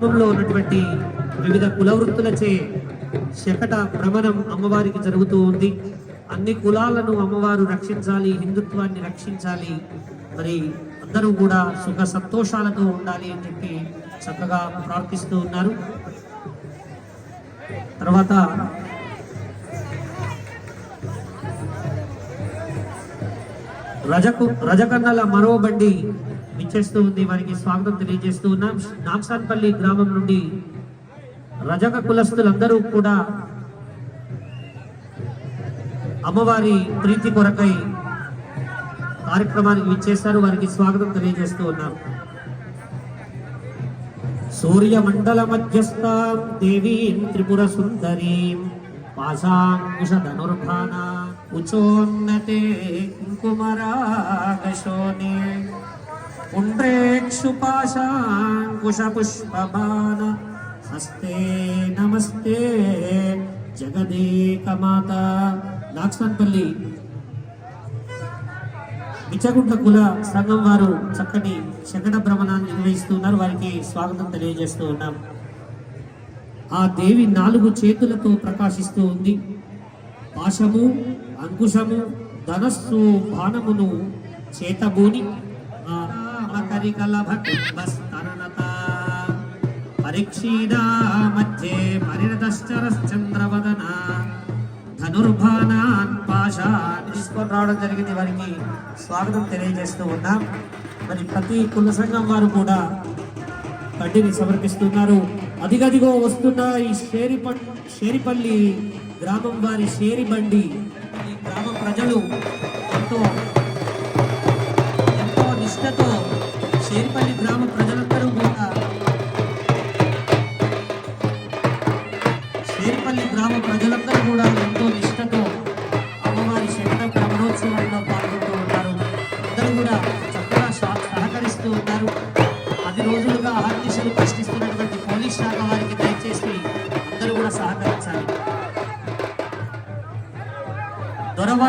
కుటుంబంలో ఉన్నటువంటి వివిధ కుల వృత్తులచే శకట భ్రమణం అమ్మవారికి జరుగుతూ ఉంది. అన్ని కులాలను అమ్మవారు రక్షించాలి హిందుత్వాన్ని రక్షించాలి. మరి అందరూ కూడా సుఖ సంతోషాలతో ఉండాలి అని చెప్పి చక్కగా ప్రార్థిస్తూ ఉన్నారు. తర్వాత రజకు రజకన్నల మరో బండి విచ్చేస్తూ ఉంది. వారికి స్వాగతం తెలియజేస్తూ ఉన్నాం. నాంసాన్పల్లి గ్రామం నుండి రజక కులస్తులందరూ కూడా అమ్మవారి ప్రీతి కొరకై కార్యక్రమానికి విచ్చేశారు. వారికి స్వాగతం తెలియజేస్తూ ఉన్నాం. సూర్యమండల మధ్యస్థాం దేవీం త్రిపుర సుందరీం పాశాంకుశ ధనుర్భాన ఉచోన్నతే కుంకుమరాగశోనే పుండ్రేక్షు పాశాంకుశ పుష్పబాణ హస్తే నమస్తే జగదేకమాత. నాగసన్పల్లి బిచ్చగుంట్ల కుల సంఘం వారు చక్కటి శకట భ్రమణాన్ని నిర్వహిస్తున్నారు. వారికి స్వాగతం తెలియజేస్తూ ఉన్నాం. ఆ దేవి నాలుగు చేతులతో ప్రకాశిస్తూ ఉంది. పాశము అంకుశము ధనస్సు బాణమును చేతబూని ఆ మకరికలభకుట్బస్తరణత పరీక్షీడా మధ్యే పరిణతశ్చరశ్చంద్రవదన. ధనుర్భానాన్ పాశాన్ తీసుకొని రావడం జరిగింది వారికి. స్వాగతం తెలియజేస్తూ ఉన్నాం. మరి ప్రతి కుల సంఘం వారు కూడా బండిని సమర్పిస్తున్నారు. అదిగదిగో వస్తున్న ఈ షేరిప షేరిపల్లి గ్రామం వారి షేరి బండి ఈ గ్రామ ప్రజలు ఎంతో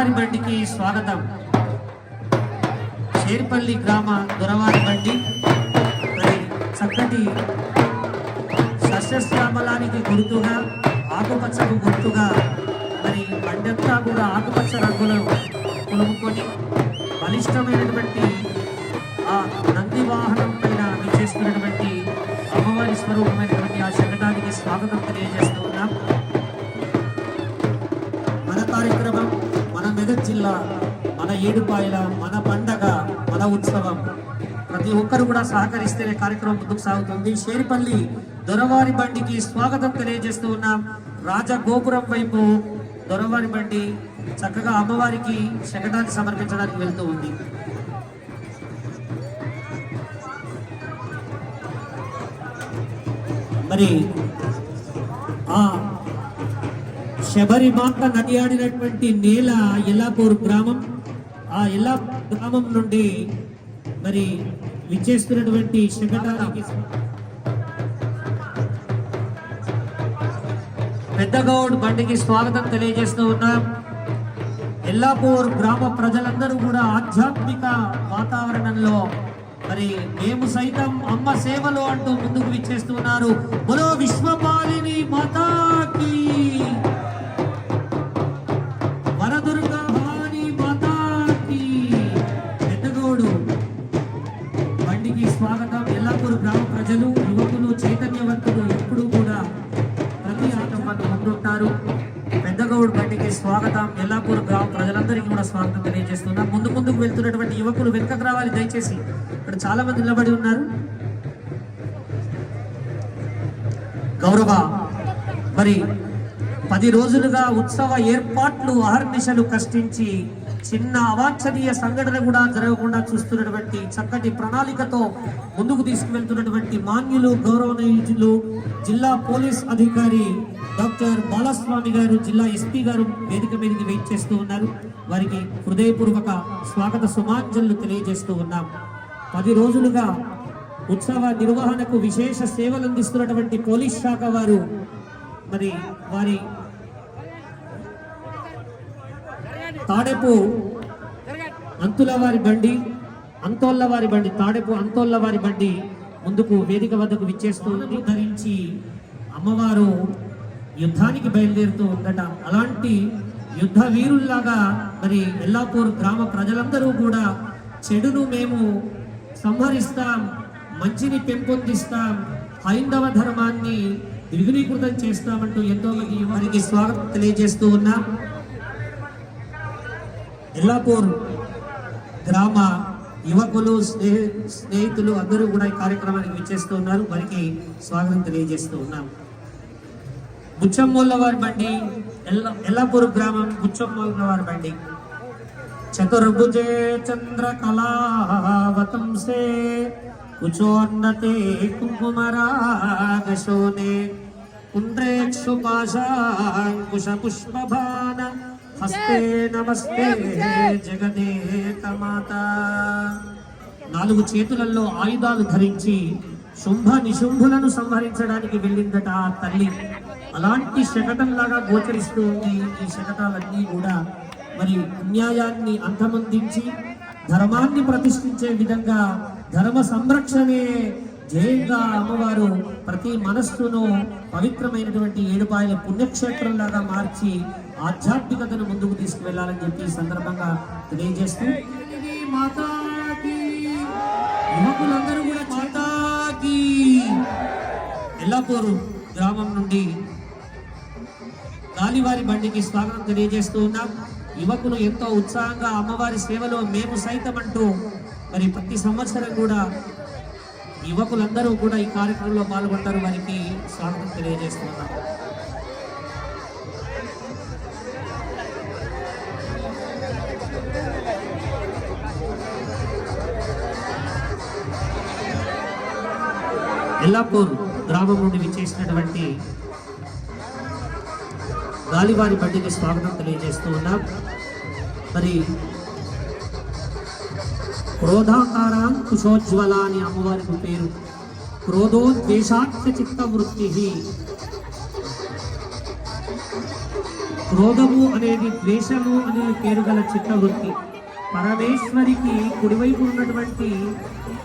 దొరవారి బండికి స్వాగతం. షేర్పల్లి గ్రామ దొరవారి బండి మరి చక్కటి సస్యశ్యామలానికి గుర్తుగా ఆకుపచ్చకు గుర్తుగా మరి బండంతా కూడా ఆకుపచ్చ రంగులను కొనుక్కొని బలిష్టమైనటువంటి ఆ నంది వాహనం పైన విచ్చేస్తున్నటువంటి అమ్మవారి స్వరూపమైనటువంటి ఆ శకటానికి స్వాగతం తెలియజేస్తూ ఉన్నాం. జిల్లా మన ఏడుపాయల మన పండగ మన ఉత్సవం. ప్రతి ఒక్కరు కూడా సహకరిస్తేనే కార్యక్రమం ముందుకు సాగుతుంది. షేరిపల్లి దొరవారి బండికి స్వాగతం తెలియజేస్తూ ఉన్నాం. రాజగోపురం వైపు దొరవారి బండి చక్కగా అమ్మవారికి శకటాన్ని సమర్పించడానికి వెళ్తూ ఉంది. మరి ఆ శబరిమాత నది ఆడినటువంటి నేల ఎల్లాపూర్ గ్రామం ఆ ఎల్లా గ్రామం నుండి మరి విచ్చేస్తున్నటువంటి శకటానికి పెద్దగౌడ్ బండికి స్వాగతం తెలియజేస్తూ ఉన్నాం. ఎల్లాపూర్ గ్రామ ప్రజలందరూ కూడా ఆధ్యాత్మిక వాతావరణంలో మరి మేము సైతం అమ్మ సేవలు అంటూ ముందుకు విచ్చేస్తున్నారు. బలో విశ్వపాలిని మాతాకి! దేవుడు బండికి స్వాగతం. ఎల్లాపూర్ గ్రామ ప్రజలందరికీ కూడా స్వాగతం తెలియజేస్తున్నాం. ముందు ముందుకు వెళ్తున్నటువంటి యువకులు వెనుకకు రావాలి దయచేసి. ఇక్కడ చాలా మంది నిలబడి ఉన్నారు. గౌరవ మరి పది రోజులుగా ఉత్సవ ఏర్పాట్లు అహర్నిశలు కష్టించి చిన్న అవాంఛనీయ సంఘటన కూడా జరగకుండా చూస్తున్నటువంటి చక్కటి ప్రణాళికతో ముందుకు తీసుకువెళ్తున్నటువంటి మాన్యులు గౌరవనీయులు జిల్లా పోలీస్ అధికారి డాక్టర్ బాలస్వామి గారు జిల్లా ఎస్పీ గారు వేదిక మీదకి వెయిట్ చేస్తూ ఉన్నారు. వారికి హృదయపూర్వక స్వాగత సుమాంజలు తెలియజేస్తూ ఉన్నాం. పది రోజులుగా ఉత్సవ నిర్వహణకు విశేష సేవలు అందిస్తున్నటువంటి పోలీస్ శాఖ వారు మరి వారి తాడెపు. అంతుల వారి బండి అంతోళ్ళ వారి బండి తాడెపు అంతోళ్ళ వారి బండి ముందుకు వేదిక వద్దకు విచ్చేస్తూ ధరించి అమ్మవారు యుద్ధానికి బయలుదేరుతూ ఉందట. అలాంటి యుద్ధ వీరుల్లాగా మరి ఎల్లాపూర్ గ్రామ ప్రజలందరూ కూడా చెడును మేము సంహరిస్తాం మంచిని పెంపొందిస్తాం హైందవ ధర్మాన్ని ద్విగుణీకృతం చేస్తామంటూ ఎంతో మంది వారికి స్వాగతం తెలియజేస్తూ ఉన్నాం. ఎల్లాపూర్ గ్రామ యువకులు స్నేహి స్నేహితులు అందరూ కూడా ఈ కార్యక్రమానికి విచ్చేస్తూ ఉన్నారు. వారికి స్వాగతం తెలియజేస్తూ ఉన్నాం. బుచ్చమ్మోళ్ళ వారి బండి ఎల్ల ఎల్లాపూర్ గ్రామం బుచ్చమ్మోళ్ళ వారి బండి. చతుర్భుజే చంద్ర కళావతంసే కుచోన్నతే కుంకుమరాగశోనే. కుండ్రేక్షు పాశాంకుశ పుష్పభాన హస్తే నమస్తే. జగదేక మాత. నాలుగు చేతులలో ఆయుధాలు ధరించి శుంభ నిశుంభులను సంహరించడానికి వెళ్ళిందట ఆ తల్లి. అలాంటి శకటంలాగా గోచరిస్తూ ఉంది. ఈ శకటాలన్నీ కూడా మరి అన్యాయాన్ని అంతమొందించి ధర్మాన్ని ప్రతిష్ఠించే విధంగా ధర్మ సంరక్షణే జయంగా అమ్మవారు ప్రతి మనస్సును పవిత్రమైనటువంటి ఏడుపాయల పుణ్యక్షేత్రంలాగా మార్చి ఆధ్యాత్మికతను ముందుకు తీసుకువెళ్ళాలని చెప్పి సందర్భంగా తెలియజేస్తూ యువకులందరూ కూడా మాతాకి. ఎల్లాపూరు గ్రామం నుండి గాలివారి బండికి స్వాగతం తెలియజేస్తూ ఉన్నాం. యువకులు ఎంతో ఉత్సాహంగా అమ్మవారి సేవలో మేము సైతం అంటూ మరి ప్రతి సంవత్సరం కూడా యువకులందరూ కూడా ఈ కార్యక్రమంలో పాల్గొంటారు. వారికి స్వాగతం తెలియజేస్తున్నాం. ఎల్లాపూర్ గ్రామం నుండి విచ్చేసినటువంటి గాలివారి బండికి స్వాగతం తెలియజేస్తూ ఉన్నాం. మరి క్రోధాకారాన్ కుశోజ్వల అని అమ్మవారికి పేరు. క్రోధోద్వేషాఖ్య చిత్త వృత్తి క్రోధము అనేది ద్వేషము అనే పేరు గల చిత్తవృత్తి. పరమేశ్వరికి కుడివైపు ఉన్నటువంటి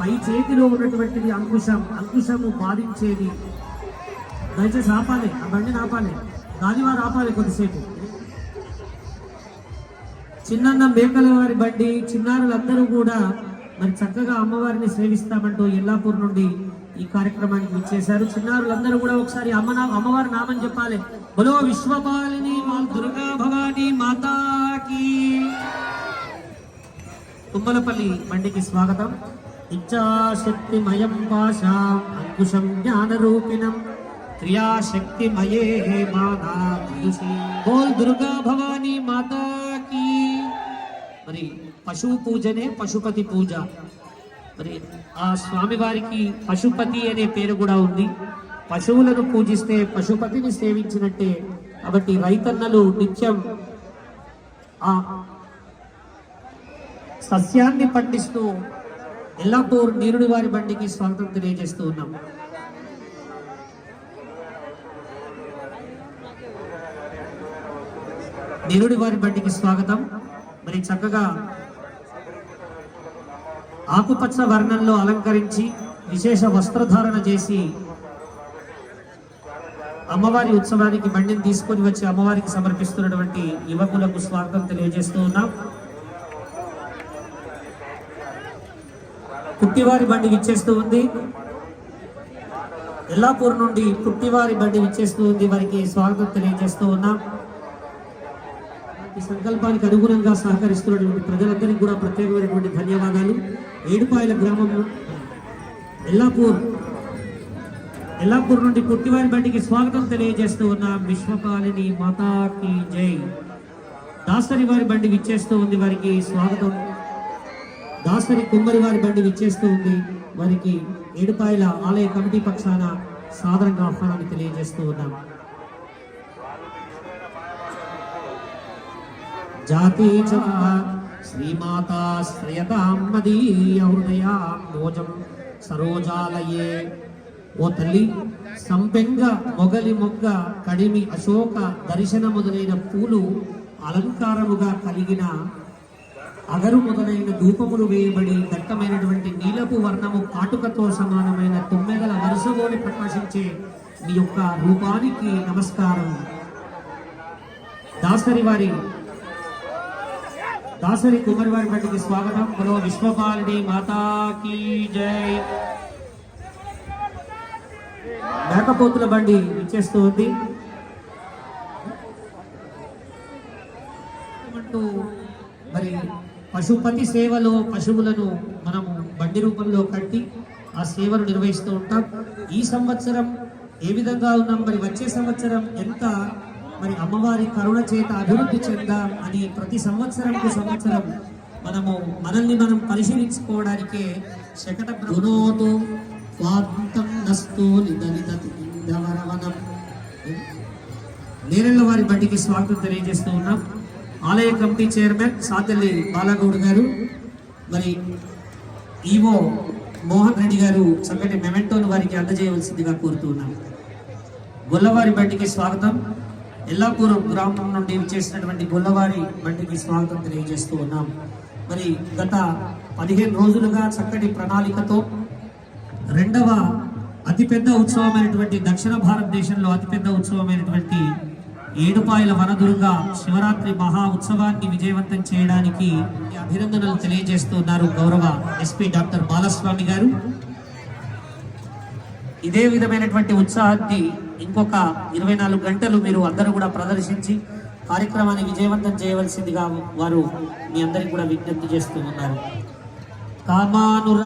పై చేతిలో ఉన్నటువంటిది అంకుశం. అంకుశము బాధించేది. దయచేసి ఆపాలి ఆ బండిని ఆపాలి. గాలివారు ఆపాలి కొద్దిసేపు. చిన్నన్న మేకల వారి బండి చిన్నారులందరూ కూడా మరి చక్కగా అమ్మవారిని సేవిస్తామంటూ ఎల్లాపూర్ నుండి ఈ కార్యక్రమానికి విచ్చేశారు. చిన్నారులందరూ కూడా ఒకసారి అమ్మ అమ్మవారి నామని చెప్పాలి. బలో విశ్వపాలిని మా దుర్గా భవాని మాతా తుమ్మలపల్లి బండికి స్వాగతం. ఇచ్చాశక్తిమయం భాషాం అంకుశం జ్ఞానరూపిణం. క్రియాశక్తిమయే మానా బోల్ దుర్గా భవాని మాతాకి మరి పశు పూజనే పశుపతి పూజ. మరి ఆ స్వామివారికి పశుపతి అనే పేరు కూడా ఉంది. పశువులను పూజిస్తే పశుపతిని సేవించినట్టే. కాబట్టి రైతన్నలు నిత్యం ఆ సస్యాన్ని పండిస్తూ ఎల్లాపూర్ నీరుడి వారి బండికి స్వాగతం తెలియజేస్తూ ఉన్నాం. నిరుడి వారి బండికి స్వాగతం. మరి చక్కగా ఆకుపచ్చ వర్ణంలో అలంకరించి విశేష వస్త్రధారణ చేసి అమ్మవారి ఉత్సవానికి బండిని తీసుకొని వచ్చి అమ్మవారికి సమర్పిస్తున్నటువంటి యువకులకు స్వాగతం తెలియజేస్తూ ఉన్నాం. పుట్టివారి బండి విచ్చేస్తూ ఉంది. ఎల్లాపూర్ నుండి పుట్టివారి బండి విచ్చేస్తూ ఉంది. వారికి స్వాగతం తెలియజేస్తూ ఉన్నాం. ఈ సంకల్పానికి అనుగుణంగా సహకరిస్తున్నటువంటి ప్రజలందరికీ కూడా ప్రత్యేకమైనటువంటి ధన్యవాదాలు. ఏడుపాయల గ్రామంలో ఎల్లాపూర్. ఎల్లాపూర్ నుండి పుట్టివారి బండికి స్వాగతం తెలియజేస్తూ ఉన్న. విశ్వపాలిని మాతాకి జై. దాసరి వారి బండి విచ్చేస్తూ ఉంది. వారికి స్వాగతం దాసరి కుమ్మరి వారి బండి విచ్చేస్తూ ఉంది. వారికి ఏడుపాయల ఆలయ కమిటీ పక్షాన సాధారణంగా ఆహ్వానాన్ని తెలియజేస్తూ ఉన్నాం. జాతి చ శ్రీమాత శ్రియతాం మదీయ సరోజాలయే. ఓ తల్లి సంపెంగ మొగలి మొగ్గ కడిమి అశోక దర్శన మొదలైన పూలు అలంకారముగా కలిగిన అగరు మొదలైన ధూపములు వేయబడి దట్టమైనటువంటి నీలపు వర్ణము కాటుకతో సమానమైన తొమ్మిదల వరుసలోని ప్రకాశించే మీ యొక్క రూపానికి నమస్కారం. దాసరి వారి దాసరి కుమారి వారి బట్టికి స్వాగతం. మరో విశ్వపాలిని మాతాకి జై. మేకపోతుల బండి ఇచ్చేస్తూ ఉంది అంటూ మరి పశుపతి సేవలో పశువులను మనము బండి రూపంలో కట్టి ఆ సేవను నిర్వహిస్తూ ఉంటాం. ఈ సంవత్సరం ఏ విధంగా ఉన్నాం? మరి వచ్చే సంవత్సరం ఎంత? మరి అమ్మవారి కరుణ చేత అభివృద్ధి చెందాం అని ప్రతి సంవత్సరంకు సంవత్సరం మనము మనల్ని మనం పరిశీలించుకోవడానికే శకట బ్రహ్మోతు స్వాంతం నస్తు నిదలితవరవనం నేరళ్ళ వారి బట్టికి స్వాగతం తెలియజేస్తూ ఉన్నాం. ఆలయ కమిటీ చైర్మన్ సాతల్లి బాలగౌడ్ గారు మరి ఈవో మోహన్ రెడ్డి గారు చక్కటి మెమెంటోను వారికి అందజేయవలసిందిగా కోరుతూ ఉన్నాను గొల్లవారి బండికి స్వాగతం. ఎల్లాపురం గ్రామం నుండి చేసినటువంటి గొల్లవారి బట్టికి స్వాగతం తెలియజేస్తూ ఉన్నాం. మరి గత పదిహేను రోజులుగా చక్కటి ప్రణాళికతో రెండవ అతిపెద్ద ఉత్సవమైనటువంటి దక్షిణ భారతదేశంలో అతిపెద్ద ఉత్సవమైనటువంటి ఏడుపాయల వనదుర్గ శివరాత్రి మహా ఉత్సవాన్ని విజయవంతం చేయడానికి అభినందనలు తెలియజేస్తున్నారు గౌరవ ఎస్పీ డాక్టర్ బాలస్వామి గారు. ఇదే విధమైనటువంటి ఉత్సాహాన్ని ఇంకొక ఇరవై నాలుగు గంటలు మీరు అందరూ కూడా ప్రదర్శించి కార్యక్రమాన్ని విజయవంతం చేయవలసిందిగా వారు మీ అందరికి కూడా విజ్ఞప్తి చేస్తూ ఉన్నారు. కామాను